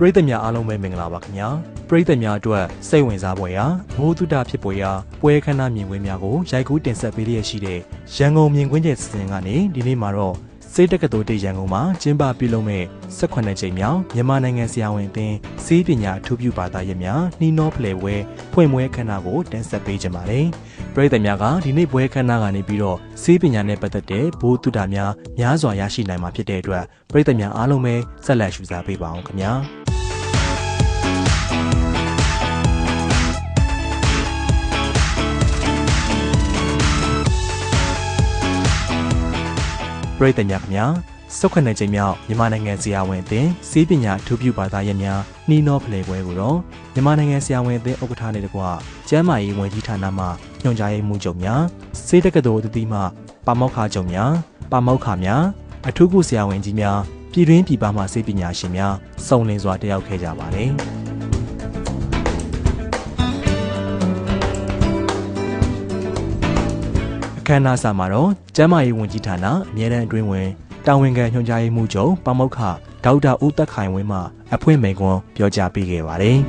ပရိသတ်များအားလုံးပဲမင်္ဂလာပါခင်ဗျာပရိသတ်များအတွက်စိတ်ဝင်စားပွဲရာဘိုးတုဒဖြစ်ပွဲရာပွဲခမ်းနားမြင်ကွင်းများကိုရိုက်ကူးတင်ဆက်ပေးရရှိတဲ့ရန်ကုန်မြင်ကွင်းကျယ်စီစဉ်ကနေဒီနေ့မှာတော့စေတက္ကသိုလ်တေရန်ကုန်မှာကျင်းပပြုလုပ်မဲ့18ကြိမ်မြောက်မြန်မာနိုင်ငံဆရာဝန်အသင်းစီးပညာအထူးပြုဘာသာရပ်များနှီးနှောဖလှယ်ပွဲဖွင့်ပွဲခမ်းနားကိုတင်ဆက်ပေးကြပါမယ်ပရိသတ်များကဒီနေ့ပွဲခမ်းနားကနေပြီးတော့စီးပညာနဲ့ပတ်သက်တဲ့ဘိုးတုဒများများစွာရရှိနိုင်မှာဖြစ်တဲ့အတွက်ပရိသတ်များအားလုံးပဲဆက်လက်ရှုစားပေးပါအောင်ခင်ဗျာ ပရိသတ်များခင်ဗျာစုခွနဲ့ချိန်မြောက်မြန်မာနိုင်ငံဆရာဝန်အသင်းစီးပညာအထူးပြုဘာသာရပ်များနှီးနှောဖလှယ်ပွဲကိုတော့မြန်မာနိုင်ငံဆရာဝန်အသင်းဥက္ကဋ္ဌနဲ့တကွကျမ်းမာရေးဝန်ကြီးဌာနမှညွှန်ကြားရေးမှူးချုပ်များစေတက္ကသိုလ်အသီးမှပါမောက္ခချုပ်များပါမောက္ခများအထူးကုဆရာဝန်ကြီးများပြည်တွင်းပြည်ပမှစေပညာရှင်များစုံလင်စွာတက်ရောက်ခဲ့ကြပါတယ် အခမ်းအနားစာမှာတော့ကျမ်းမာရေးဝန်ကြီးဌာနအမြဲတမ်းအတွင်းဝင်တာဝန်ခံညွှန်ကြားရေးမှူးချုပ်ပမောက္ခဒေါက်တာဦးသက်ခိုင်ဝင်းမှအဖွင့်မိန့်ခွန်းပြောကြားပေးခဲ့ပါတယ်။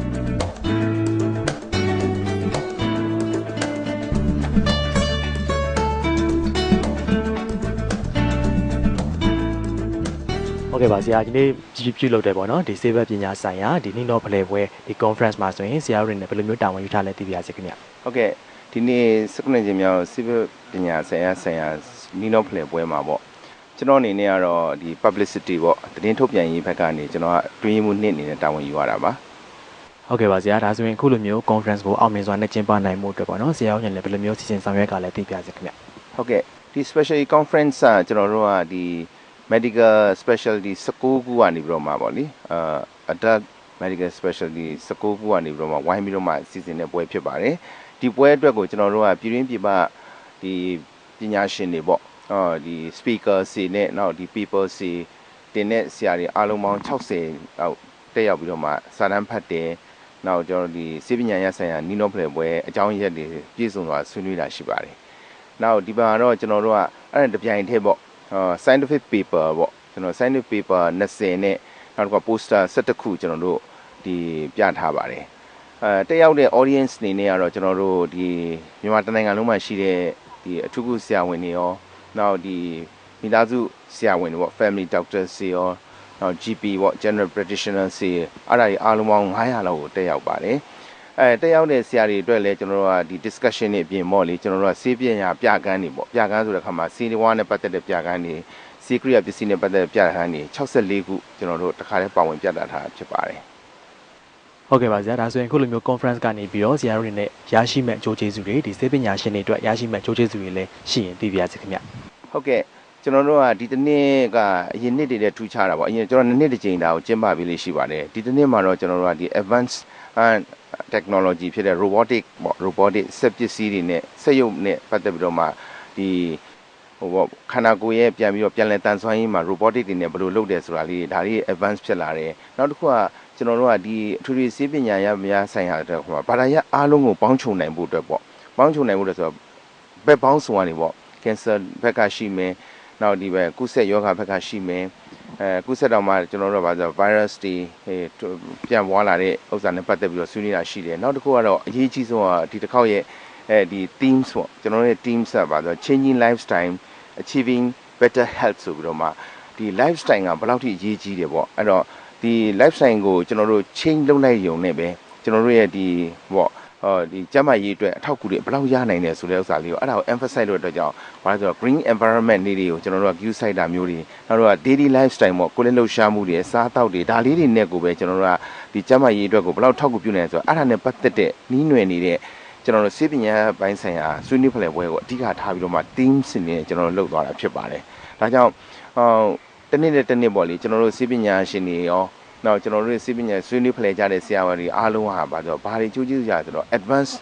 ဟုတ်ကဲ့ပါဆရာဒီနေ့ပြုပြုလုပ်တယ်ပေါ့နော်ဒီစေဘက်ပညာဆိုင်ရာဒီနေ့တော့ဖလှယ်ပွဲဒီ conference မှာဆိုရင်ဆရာတို့တွေနဲ့ဘယ်လိုမျိုးတာဝန်ယူထားလဲသိပြရစီခင်ဗျဟုတ်ကဲ့ ဒီနေ့စက္ကန့်ချင်းမြောက်စိဗပညာဆိုင်ရာဆိုင်ရာနီနောဖလှယ်ပွဲမှာပေါ့ကျွန်တော်အနေနဲ့ကတော့ဒီ publicity ပေါ့သတင်းထုတ်ပြန်ရေးဘက်ကနေကျွန်တော်ကတွင်းမှုနှစ်အနေနဲ့တာဝန်ယူရတာပါဟုတ်ကဲ့ပါဆရာဒါဆိုရင်အခုလိုမျိုး conference ကိုအောင်မြင်စွာနဲ့ကျင်းပနိုင်မှုအတွက်ပေါ့နော်ဆရာတို့ညလည်းဘယ်လိုမျိုးစီစဉ်ဆောင်ရွက်ကလည်းသိပြစီခင်ဗျဟုတ်ကဲ့ဒီ special conference ကကျွန်တော်တို့ကဒီ medical specialty 19ခုကနေပြီးတော့မှာပေါ့လေအာ adult medical specialty 19ခုကနေပြီးတော့မှဝိုင်းပြီးတော့မှစီစဉ်တဲ့ပွဲဖြစ်ပါတယ် ဒီပွဲအတွက်ကိုကျွန်တော်တို့ကပြည်ရင်းပြည်ပဒီပညာရှင်တွေပေါ့အော်ဒီ speaker စီနဲ့နောက်ဒီ people စီတင်တဲ့ဆရာတွေအားလုံးပေါင်း60လောက်တက်ရောက်ပြီးတော့မှစာတမ်းဖတ်တယ်နောက်ကျွန်တော်ဒီစေပညာရဆိုင်ရာနီနိုဖလေပွဲအကြောင်းရက်တွေပြည့်စုံစွာဆွေးနွေးတာရှိပါတယ်နောက်ဒီပါတော့ကျွန်တော်တို့ကအဲ့ဒါတပြိုင်တည်းပေါ့ scientific paper ပေါ့ကျွန်တော် scientific paper 20နဲ့နောက်တစ်ခါ poster 17ခုကျွန်တော်တို့ဒီပြထားပါတယ် အဲတက်ရောက်တဲ့ audience နေနဲ့ကတော့ကျွန်တော်တို့ဒီမြန်မာတိုင်းနိုင်ငံလုံးမှာရှိတဲ့ဒီအထူးကုဆရာဝန်တွေရောနောက်ဒီမိသားစုဆရာဝန်တွေပေါ့ family doctor တွေရောနောက် GP ပေါ့ general practitioner တွေအဲ့ဒါတွေအားလုံးပေါင်း900လောက်ကိုတက်ရောက်ပါတယ်အဲတက်ရောက်တဲ့ဆရာတွေအတွက်လည်းကျွန်တော်တို့ကဒီ discussion တွေအပြင်ပေါ့လေကျွန်တော်တို့ကစေးပညာပြကန်းတွေပေါ့ပြကန်းဆိုတဲ့အခါမှာစေးဝါးနဲ့ပတ်သက်တဲ့ပြကန်းတွေ secret ပစ္စည်းနဲ့ပတ်သက်တဲ့ပြကန်းတွေ64ခုကျွန်တော်တို့တခါတည်းပါဝင်ပြသထားဖြစ်ပါတယ် ဟုတ်ကဲ့ပါဆရာဒါဆိုရင်အခုလိုမျိုး conference ကနေပြီးတော့ဆရာတို့တွေနဲ့ရရှိမဲ့အကျိုးကျေးဇူးတွေဒီစေပညာရှင်တွေအတွက်ရရှိမဲ့အကျိုးကျေးဇူးတွေလည်းရှိရင်သိပြရစီခင်ဗျဟုတ်ကဲ့ကျွန်တော်တို့ကဒီတစ်နေ့ကအရင်နှစ်တွေတည်းထူးခြားတာပေါ့အရင်ကျွန်တော်နှစ်နှစ်တစ်ကြိမ်တာကိုကျင်းပပြီးလေးရှိပါတယ်ဒီတစ်နေ့မှာတော့ကျွန်တော်တို့ကဒီ advanced technology ဖြစ်တဲ့ robotic ပေါ့ robotic စက်ပစ္စည်းတွေနဲ့စက်ရုပ်နဲ့ပတ်သက်ပြီးတော့မှဒီ ဟိုပေါ့ခန္ဓာကိုယ်ရဲ့ပြန်ပြီးတော့ပြန်လည်တန်ဆွမ်းရေးမှာ robotic တွေနဲ့ဘယ်လိုလုပ်တယ်ဆိုတာလေးဒါလေး advance ဖြစ်လာတယ်နောက်တစ်ခုကကျွန်တော်တို့ကဒီအထူးထူးစေပညာရများဆိုင်ရာတဲ့ဟိုဘာသာရပ်အားလုံးကိုပေါင်းချုံနိုင်ဖို့အတွက်ပေါ့ပေါင်းချုံနိုင်ဖို့အတွက်ဆိုတော့ဘက်ပေါင်းစုံကနေပေါ့ cancer ဘက်ကရှိမယ်နောက်ဒီဘက်ကုသယောဂဘက်ကရှိမယ်အဲကုသတော့မှကျွန်တော်တို့ကဘာဆို virus တွေပြန်ပွားလာတဲ့ဥစ္စာနဲ့ပတ်သက်ပြီးတော့ဆွေးနွေးတာရှိတယ်နောက်တစ်ခုကတော့အရေးကြီးဆုံးကဒီတစ်ခေါက်ရဲ့အဲဒီ themes ပေါ့ကျွန်တော်တို့ရဲ့ themes ကဘာဆို changing lifestyle achieving better health ဆိုပြီးတော့မှဒီ lifestyle ကဘယ်လောက်ထိအရေးကြီးတယ်ပေါ့အဲ့တော့ဒီ lifestyle ကိုကျွန်တော်တို့ change လုပ်လိုက်ရုံနဲ့ပဲကျွန်တော်တို့ရဲ့ဒီပေါ့ဟောဒီကျန်းမာရေးအတွက်အထောက်အကူတွေဘယ်လောက်ရနိုင်တယ်ဆိုတဲ့ဥစ္စာလေးကိုအဲ့ဒါကို emphasize လုပ်တဲ့အတွက်ကြောင့်ဘာလဲဆိုတော့ green environment လေးတွေကိုကျွန်တော်တို့က view site တာမျိုးတွေနောက်တော့ daily lifestyle ပေါ့ကိုယ်လည်းလှုပ်ရှားမှုတွေစားတောက်တွေဒါလေးတွေနဲ့ကိုပဲကျွန်တော်တို့ကဒီကျန်းမာရေးအတွက်ကိုဘယ်လောက်ထောက်ကူပြုနိုင်လဲဆိုတော့အဲ့ဒါနဲ့ပတ်သက်တဲ့နီးနွယ်နေတဲ့ ကျွန်တော်တို့စေပညာပိုင်းဆိုင်ရာဆွေးနွေးဖလှယ်ပွဲကိုအဓိကထားပြီးတော့မှ team စင်နေကျွန်တော်တို့လုပ်သွားတာဖြစ်ပါတယ်ဒါကြောင့်ဟောတနေ့နဲ့တနေ့ပေါ့လေကျွန်တော်တို့စေပညာရှင်တွေရောနောက်ကျွန်တော်တို့စေပညာဆွေးနွေးဖလှယ်ကြတဲ့ဆရာဝန်တွေအားလုံးဟာပါဆိုတော့ဘာတွေကြိုးကြည့်ကြဆိုတော့ advanced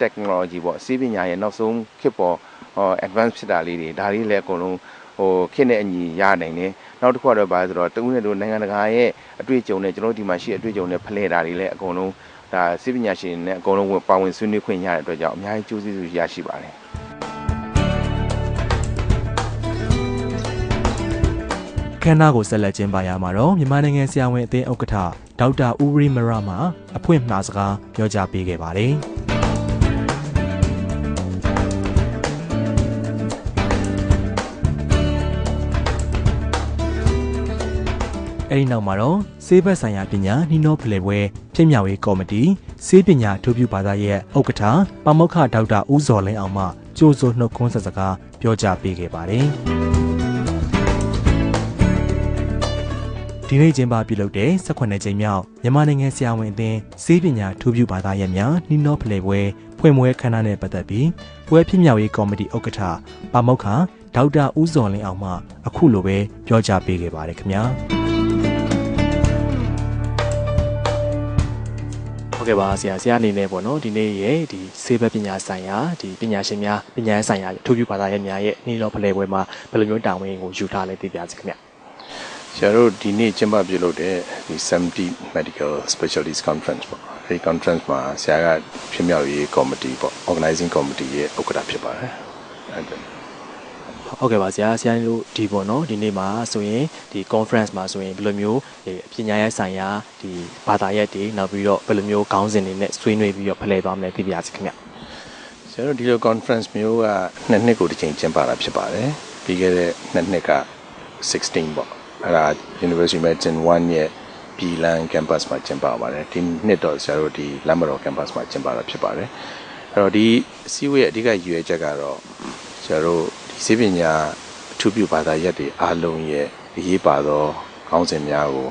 technology ပေါ့စေပညာရဲ့နောက်ဆုံးခေတ်ပေါ်ဟော advanced ဖြစ်တာလေးတွေဒါလေးလည်းအကုန်လုံးဟိုခေတ်နဲ့အညီရနိုင်တယ်နောက်တစ်ခုကတော့ဘာလဲဆိုတော့တဦးနဲ့တို့နိုင်ငံတကာရဲ့အတွေ့အကြုံနဲ့ကျွန်တော်တို့ဒီမှာရှိတဲ့အတွေ့အကြုံနဲ့ဖလှယ်တာတွေလည်းအကုန်လုံး ဒါစေပညာရှင်နဲ့အကုန်လုံးပါဝင်ဆွေးနွေးခွင့်ရတဲ့အတွက်ကြောင့်အများကြီးကြိုးစားရရှိပါတယ်ခမ်းနားကိုဆက်လက်ကျင်းပရမှာတော့မြန်မာနိုင်ငံဆရာဝန်အသင်းဥက္ကဋ္ဌဒေါက်တာဦးရီမရမှအဖွင့်မှာစကားပြောကြားပေးခဲ့ပါတယ်။ အဲဒီနောက်မှာတော့စေးဘက်ဆိုင်ရာပညာနှီးနှောဖလှယ်ပွဲဖြစ်မြောက်ရေးကော်မတီစေးပညာထိုးပြဘာသာရဲ့ဥက္ကဋ္ဌပမောက္ခဒေါက်တာဦးဇော်လင်းအောင်မှကြိုးစိုးနှုတ်ခွန်းဆက်စကားပြောကြားပေးခဲ့ပါတယ်။ဒီနေ့ကျင်းပပြုလုပ်တဲ့18ကြိမ်မြောက်မြန်မာနိုင်ငံဆရာဝန်အသင်းစေးပညာထိုးပြဘာသာရဲ့များနှီးနှောဖလှယ်ပွဲဖွင့်ပွဲခမ်းနားနဲ့ပတ်သက်ပြီးပွဲဖြစ်မြောက်ရေးကော်မတီဥက္ကဋ္ဌပမောက္ခဒေါက်တာဦးဇော်လင်းအောင်မှအခုလိုပဲပြောကြားပေးခဲ့ပါတယ်ခင်ဗျာ။ ဟုတ်ကဲ့ပါဆရာဆရာအနေနဲ့ပေါ့နော်ဒီနေ့ရဲ့ဒီဆေးဘက်ပညာဆိုင်ရာဒီပညာရှင်များပညာရေးဆိုင်ရာအထူးပြုဘာသာရပ်များရဲ့နေ့တော်ဖလှယ်ပွဲမှာဘယ်လိုမျိုးတာဝန်ကိုယူထားလဲသိပြစီခင်ဗျဆရာတို့ဒီနေ့ကျင်းပပြုလုပ်တဲ့ဒီ70 Medical Specialties Conference ပေါ့အဲဒီ conference မှာဆရာကဖြစ်မြောက်ရေး committee ပေါ့ organizing committee ရဲ့ဥက္ကဋ္ဌဖြစ်ပါတယ်အဲ့ဒါ ဟုတ်ကဲ့ပါဆရာဆရာတို့ဒီပေါ့နော်ဒီနေ့မှာဆိုရင်ဒီ conference မှာဆိုရင်ဘယ်လိုမျိုးဒီပညာရေးဆိုင်ရာဒီဘာသာရပ်တွေနောက်ပြီးတော့ဘယ်လိုမျိုးခေါင်းစဉ်တွေနဲ့ဆွေးနွေးပြီးတော့ဖလှယ်သွားမလဲသိပြစီခင်ဗျဆရာတို့ဒီလို conference မျိုးကနှစ်နှစ်ကိုတစ်ချိန်ကျင်းပတာဖြစ်ပါတယ်ပြီးခဲ့တဲ့နှစ်နှစ်က16ပေါ့အဲ့ဒါ University Medicine 1ရဲ့ပြည်လန် campus မှာကျင်းပပါတယ်ဒီနှစ်တော့ဆရာတို့ဒီလမ်းမတော် campus မှာကျင်းပတာဖြစ်ပါတယ်အဲ့တော့ဒီအစည်းအဝေးရဲ့အဓိကရည်ရွယ်ချက်ကတော့ဆရာတို့ ဒီစေပညာအထူးပြုဘာသာရပ်တွေအားလုံးရဲ့အရေးပါသောခေါင်းစဉ်များကို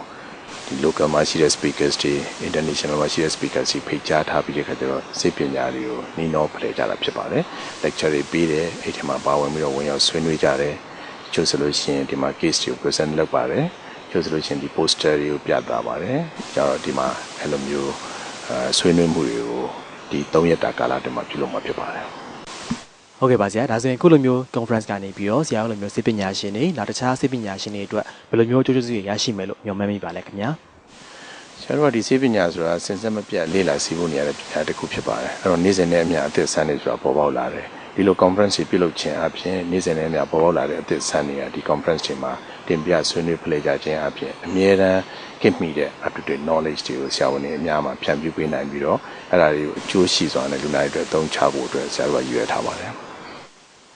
ဒီ local မှာရှိတဲ့ speakers တွေ international မှာရှိတဲ့ speakers တွေဖိတ်ကြားထားပြီးတဲ့ခါကျတော့စေပညာတွေကိုနှီးနှောဖလှယ်ကြတာဖြစ်ပါတယ် lecture တွေပေးတယ်အဲ့ဒီမှာပါဝင်ပြီးတော့ဝင်ရောက်ဆွေးနွေးကြတယ်ကျို့ဆိုလို့ရှိရင်ဒီမှာ case တွေကို present လုပ်ပါတယ်ကျို့ဆိုလို့ရှိရင်ဒီ poster တွေကိုပြသပါတယ်ကျတော့ဒီမှာအဲ့လိုမျိုးအဲဆွေးနွေးမှုတွေကိုဒီ3ရက်တာကာလအတွင်းမှာပြုလုပ်မှာဖြစ်ပါတယ် ဟုတ်ကဲ့ပါဆရာဒါဆိုရင်ခုလိုမျိုး conference ကနေပြီးတော့ဆရာတို့လိုမျိုးစေပညာရှင်တွေနောက်တခြားစေပညာရှင်တွေအတွက်ဘယ်လိုမျိုးကြိုးကြိုးစုတွေရရှိမယ်လို့မျှော်မှန်းမိပါလဲခင်ဗျာဆရာတို့ကဒီစေပညာဆိုတာစင်စက်မပြတ်လေ့လာစီးဖို့နေရတဲ့ပညာတစ်ခုဖြစ်ပါတယ်အဲ့တော့နေ့စဉ်နဲ့အမျှအသစ်ဆန်းနေဆိုတာပေါ်ပေါက်လာတယ်ဒီလို conference တွေပြုလုပ်ခြင်းအပြင်နေ့စဉ်နဲ့အမျှပေါ်ပေါက်လာတဲ့အသစ်ဆန်းတွေကဒီ conference တွေမှာတင်ပြဆွေးနွေးဖလှယ်ကြခြင်းအပြင်အမြဲတမ်းကိမိတဲ့ up to date knowledge တွေကိုဆရာဝန်တွေအများမှာဖြန့်ဖြူးပေးနိုင်ပြီးတော့အဲ့ဒါတွေကိုအကျိုးရှိစွာနဲ့လူနာတွေအတွက်သုံးချဖို့အတွက်ဆရာတို့ကရွေးထားပါတယ်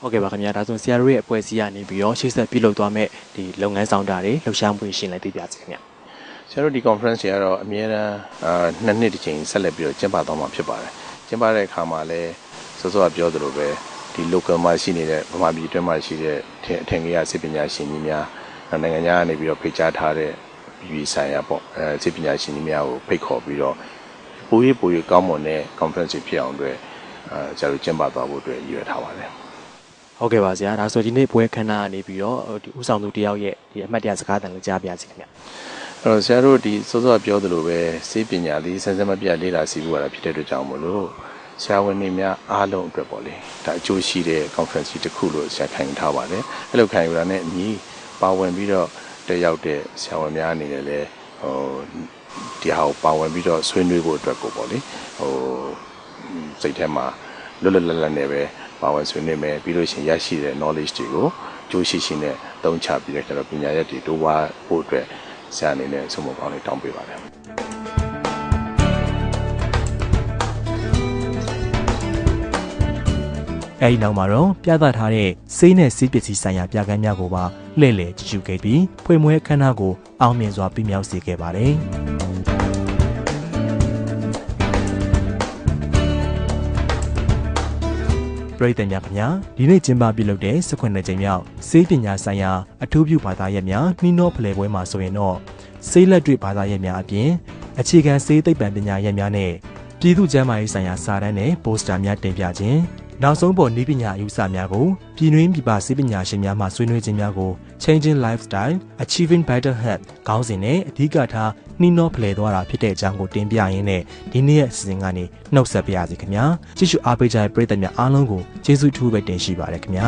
ဟုတ်ကဲ့ပါခင်ဗျာဒါဆိုရင်ဆရာတို့ရဲ့အဖွဲ့အစည်းကနေပြီးတော့ရှေ့ဆက်ပြုလုပ်သွားမဲ့ဒီလုပ်ငန်းဆောင်တာတွေလှူရှားမှုတွေရှင်လည်းသိပြစီခင်ဗျာဆရာတို့ဒီ conference တွေကတော့အများအားအာနှစ်နှစ်တစ်ချိန်ဆက်လက်ပြီးတော့ကျင်းပသွားမှာဖြစ်ပါတယ်ကျင်းပတဲ့အခါမှာလည်းစောစောကပြောသလိုပဲဒီ local မှာရှိနေတဲ့ဗမာပြည်အတွင်းမှာရှိတဲ့ထင်အထင်ကြီးရစေပညာရှင်ကြီးများနောက်နိုင်ငံခြားကနေပြီးတော့ဖိတ်ကြားထားတဲ့ပြည်ဆိုင်ရာပေါ့အဲစေပညာရှင်ကြီးများကိုဖိတ်ခေါ်ပြီးတော့ပိုရေးပိုရေးကောင်းမွန်တဲ့ conference တွေဖြစ်အောင်အတွက်အဲဆရာတို့ကျင်းပသွားဖို့အတွက်ရည်ရွယ်ထားပါတယ် ဟုတ်ကဲ့ပါဆရာဒါဆိုဒီနေ့ပွဲခန်းနာကနေပြီးတော့ဒီဥဆောင်သူတယောက်ရဲ့ဒီအမှတ်တရစကားတန်လည်းကြားပြစီခင်ဗျာအဲ့တော့ဆရာတို့ဒီစောစောကပြောသလိုပဲစေပညာလေးစမ်းစမ်းမပြတ်လေးလာစီဖို့ရတာဖြစ်တဲ့အတွက်ကြောင့်မလို့ဆရာဝန်တွေများအားလုံးအတွက်ပေါ့လေဒါအကျိုးရှိတဲ့ conference ကြီးတစ်ခုလို့ဆရာခံယူထားပါတယ်အဲ့လိုခံယူတာနဲ့အညီပါဝင်ပြီးတော့တက်ရောက်တဲ့ဆရာဝန်များအနေနဲ့လည်းဟိုဒီဟာကိုပါဝင်ပြီးတော့ဆွေးနွေးဖို့အတွက်ကိုပေါ့လေဟိုစိတ်ထဲမှာလွတ်လွတ်လပ်လပ်နဲ့ပဲ ပါဝင်ဆွေးနွေးမယ်ပြီးလို့ရှိရင်ရရှိတဲ့ knowledge တွေကိုကြိုးရှိရှိနဲ့သုံးချပြီးတော့ကျွန်တော်ပညာရပ်တွေတိုးပွားဖို့အတွက်ဆရာအနေနဲ့ဆုမကောင်းလေးတောင်းပေးပါတယ်အဲဒီနောက်မှာတော့ပြသထားတဲ့စေးနဲ့စီးပစ္စည်းဆိုင်ရာပြကန်းများကိုပါလှည့်လည်ကြည့်ရှုခဲ့ပြီးဖွင့်ပွဲအခမ်းအနားကိုအောင်မြင်စွာပြမြောက်စေခဲ့ပါတယ် ပရိသတ်များခင်ဗျာဒီနေ့ကျင်းပပြုလုပ်တဲ့18ကြိမ်မြောက်စေးပညာဆိုင်ရာအထူးပြုဘာသာရပ်များနှီးနှောဖလှယ်ပွဲမှာဆိုရင်တော့စေးလက်တွေ့ဘာသာရပ်များအပြင်အခြေခံစေးသိပ္ပံပညာရပ်များနဲ့ပြည်သူ့ကျန်းမာရေးဆိုင်ရာစာတမ်းနဲ့ပိုစတာများတင်ပြခြင်းနောက်ဆုံးပေါ်နည်းပညာအယူဆများကိုပြည်တွင်းပြည်ပစေပညာရှင်များမှဆွေးနွေးခြင်းများကို Changing Lifestyle Achieving Better Health ခေါင်းစဉ်နဲ့အဓိကထားနှီးနှောဖလှယ်သွားတာဖြစ်တဲ့အကြောင်းကိုတင်ပြရင်းနဲ့ဒီနေ့ရဲ့အစီအစဉ်ကနေနှုတ်ဆက်ပါရစေခင်ဗျာကြည့်ရှုအားပေးကြတဲ့ပရိသတ်များအားလုံးကိုကျေးဇူးထူးပဲတင်ရှိပါရခင်ဗျာ